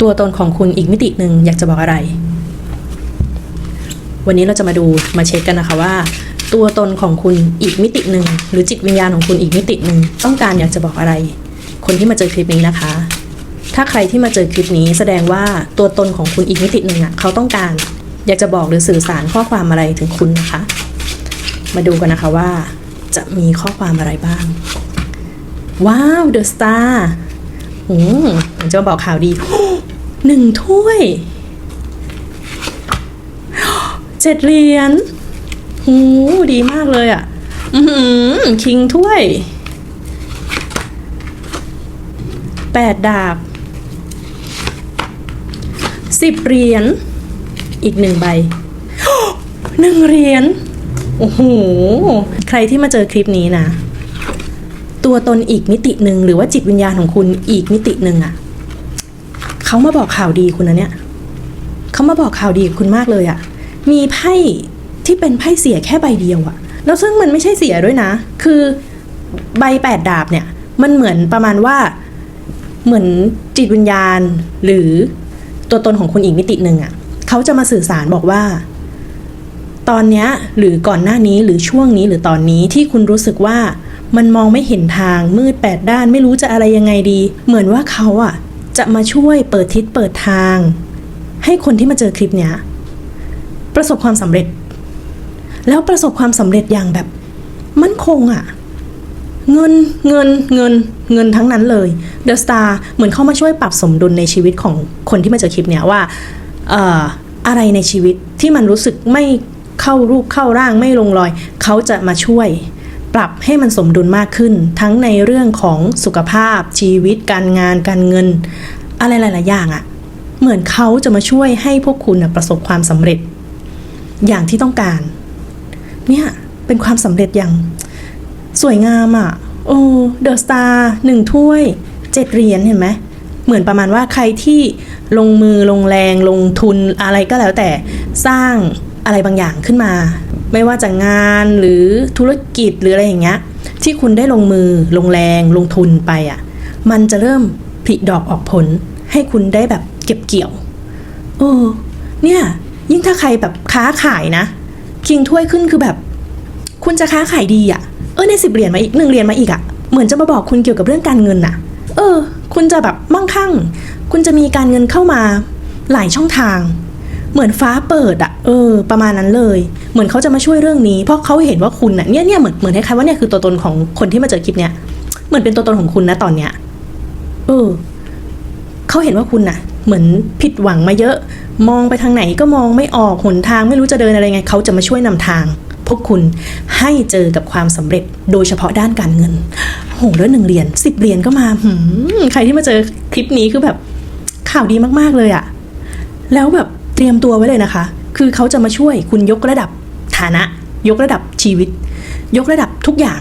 ตัวตนของคุณอีกมิติหนึ่งอยากจะบอกอะไร วันนี้เราจะมาดูมาเช็คกันนะคะว่า ตัวตนของคุณอีกมิติหนึ่งหรือจิตวิญญาณของคุณอีกมิติหนึ่งต้องการอยากจะบอกอะไร คนที่มาเจอคลิปนี้นะคะ ถ้าใครที่มาเจอคลิปนี้แสดงว่าตัวตนของคุณอีกมิติหนึ่งอะเขาต้องการ อยากจะบอกหรือสื่อสารข้อความอะไรถึงคุณนะคะ มาดูกันนะคะว่า จะมีข้อความอะไรบ้างว้าวเดอะสตาร์อืมจะมาบอกข่าวดี หนึ่งถ้วยเจ็ดเหรียญโอ้ดีมากเลยอะ่ะ อือหือคิงถ้วยแปดดาบสิบเหรียญอีกหนึ่งใบหนึ่งเหรียญโอ้โห ใครที่มาเจอคลิปนี้นะ ตัวตนอีกมิติหนึ่งหรือว่าจิตวิญญาณของคุณอีกมิติหนึ่งอะ เขามาบอกข่าวดีคุณนะเนี่ยเขามาบอกข่าวดีคุณมากเลยอะมีไพ่ที่เป็นไพ่เสียแค่ใบเดียวอะแล้วซึ่งมันไม่ใช่เสียด้วยนะ คือใบแปดดาบเนี่ย มันเหมือนประมาณว่าเหมือนจิตวิญญาณหรือตัวตนของคุณอีกมิติหนึ่งอะเขาจะมาสื่อสารบอกว่า ตอนเนี้ยหรือก่อนหน้านี้หรือช่วงนี้หรือตอนนี้ที่คุณรู้สึกว่ามันมองไม่เห็นทางมืดแปดด้านไม่รู้จะอะไรยังไงดี เหมือนว่าเขาอะ จะมาช่วยเปิดทิศเปิดทาง ให้คนที่มาเจอคลิปเนี้ยประสบความสำเร็จ แล้วประสบความสำเร็จอย่างแบบ มั่นคงอะ เงินเงินเงินเงินทั้งนั้นเลยเดอะสตาร์เหมือนเข้ามาช่วยปรับสมดุลในชีวิตของคนที่มาเจอคลิปเนี้ยว่าเอ่ออะไรในชีวิตที่มันรู้สึกไม่เข้ารูปเข้าร่างไม่ลงรอย เขาจะมาช่วย ปรับให้มันสมดุลมากขึ้น ทั้งในเรื่องของสุขภาพ ชีวิต การงาน การเงิน อะไรหลาย ๆ อย่างอะ่ะ เหมือนเขาจะมาช่วยให้พวกคุณน่ะประสบความสำเร็จ อย่างที่ต้องการ เนี่ย เป็นความสำเร็จอย่าง สวยงามอะ่ะ โอ้เดอะสตาร์หนึ่งถ้วยเจ็ดเหรียญเห็นไหมเหมือนประมาณว่าใครที่ลงมือลงแรงลงทุนอะไรก็แล้วแต่สร้างอะไรบางอย่างขึ้นมา ไม่ว่าจะงานหรือธุรกิจหรืออะไรอย่างเงี้ยที่คุณได้ลงมือลงแรงลงทุนไปอะ่ะ มันจะเริ่มผลิดอกออกผล ให้คุณได้แบบเก็บเกี่ยวเออเนี่ยยิ่งถ้าใครแบบค้าขายนะ คิงถ้วยขึ้นคือแบบ คุณจะค้าขายดีอะ่ะ เออในสิบเหรียญมาอีกหนึ่งเหรียญมาอีกอะ่ะเหมือนจะมาบอกคุณเกี่ยวกับเรื่องการเงินน่ะ เออ คุณจะแบบมั่งคั่ง คุณจะมีการเงินเข้ามาหลายช่องทาง เหมือนฟ้าเปิดอะ่ะเออ ประมาณนั้นเลย เหมือนเขาจะมาช่วยเรื่องนี้ เพราะเขาเห็นว่าคุณน่ะเนี่ยเนี่ยเหมือนเหมือนคล้ายๆว่าเนี่ยคือตัวตนของคนที่มาเจอคลิปเนี้ยเหมือนเป็นตัวตนของคุณนะตอนเนี้ยเออเขาเห็นว่าคุณน่ะ เหมือนผิดหวังมาเยอะ มองไปทางไหนก็มองไม่ออกหนทางไม่รู้จะเดินอะไรไงเขาจะมาช่วยนำทาง พวกคุณให้เจอกับความสำเร็จโดยเฉพาะด้านการเงินโหแล้วหนึ่งเหรียญสิบเหรียญก็มาหืมใครที่มาเจอคลิปนี้คือแบบข่าวดีมากๆเลยอะแล้วแบบ รียมตัวไว้เลยนะคะ คือเขาจะมาช่วยคุณยกระดับฐานะ ยกระดับชีวิต ยกระดับทุกอย่าง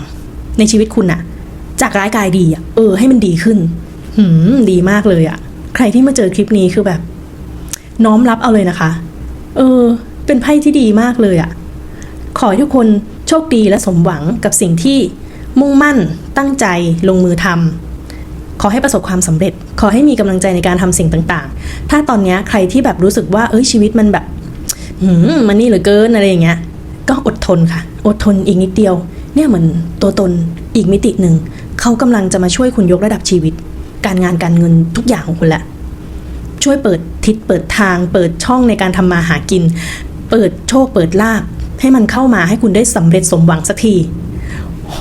ในชีวิตคุณอะจากร้ายกลายดีอะเออ ให้มันดีขึ้น หืม ดีมากเลยอะใครที่มาเจอคลิปนี้คือแบบ น้อมรับเอาเลยนะคะ เออ เป็นไพ่ที่ดีมากเลยอะขอให้ทุกคนโชคดีและสมหวังกับสิ่งที่มุ่งมั่นตั้งใจลงมือทำ ขอให้ประสบความสำเร็จ ขอให้มีกำลังใจในการทำสิ่งต่างๆ ถ้าตอนนี้ใครที่แบบรู้สึกว่าเอ้ยชีวิตมันแบบหืมมันนี่เหลือเกินอะไรอย่างเงี้ย ก็อดทนค่ะ อดทนอีกนิดเดียว เนี่ยเหมือนตัวตนอีกมิติหนึ่ง เขากำลังจะมาช่วยคุณยกระดับชีวิต การงานการเงินทุกอย่างของคุณแหละ ช่วยเปิดทิศเปิดทาง เปิดช่องในการทำมาหากิน เปิดโชคเปิดลาภให้มันเข้ามาให้คุณได้สำเร็จสมหวังสักที โห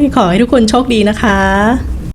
ยขอให้ทุกคนโชคดีนะคะ